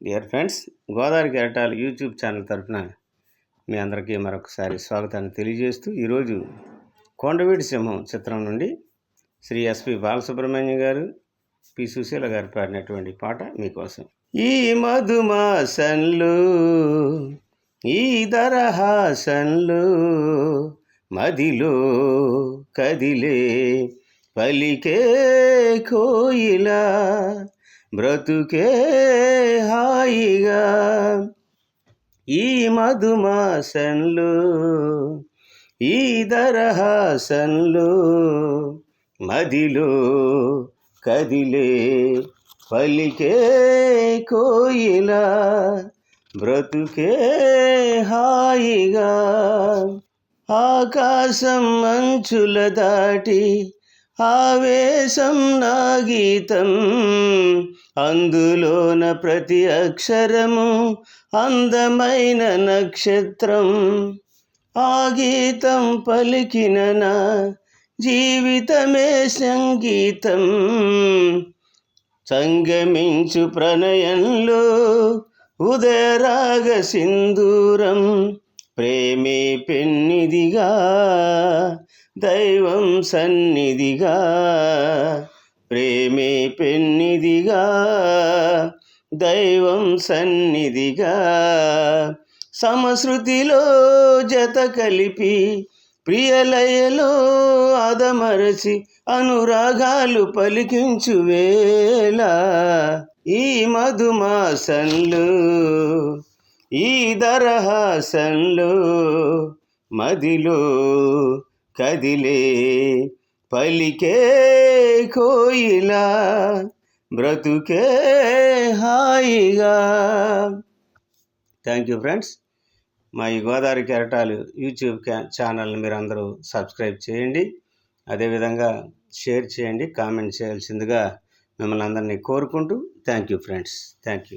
Dear friends Godavari కెరటాలు YouTube channel తరఫున మీ అందరికీ మరొకసారి స్వాగతాన్ని తెలియజేస్తూ ఈరోజు కొండవీటి సింహం చిత్రం నుండి శ్రీ ఎస్పి బాలసుబ్రహ్మణ్యం గారు పి సుశీల గారు పాడినటువంటి పాట మీకోసం. ఈ మధుమాసన్లు ఈ దరహాసన్లు మదిలో కదిలే పలికే కోయిలా బ్రతుకే ఈ మధుమాసన్లు ఈ దరహాసన్లు మదిలో కదిలే పలికే కోయిలా బ్రతుకే హాయిగా ఆకాశం మంచుల దాటి ఆవేశం నా గీతం. అందులోన ప్రతి అక్షరము అందమైన నక్షత్రం. ఆ గీతం పలికిన నా జీవితమే సంగీతం. సంగమించు ప్రణయంలో ఉదయరాగ సింధూరం. ప్రేమే పెన్నిదిగా దైవం సన్నిధిగా. ప్రేమే పెన్నిదిగా దైవం సన్నిధిగా. సమశ్రుతిలో జత కలిపి ప్రియలయలో అదమరచి అనురాగాలు పలికించు వేళ. ఈ మధుమాసన్లు ఈదర హసన్లు మదిలో కదిలే పలికే కోయిలా బ్రతుకే హాయిగా. థ్యాంక్ యూ ఫ్రెండ్స్ మా ఈ గోదావరి కెరటాలు యూట్యూబ్ ఛానల్ని మీరు అందరూ సబ్స్క్రైబ్ చేయండి. అదేవిధంగా షేర్ చేయండి కామెంట్ చేయాల్సిందిగా మిమ్మల్ని అందరినీ కోరుకుంటూ. Thank you friends thank you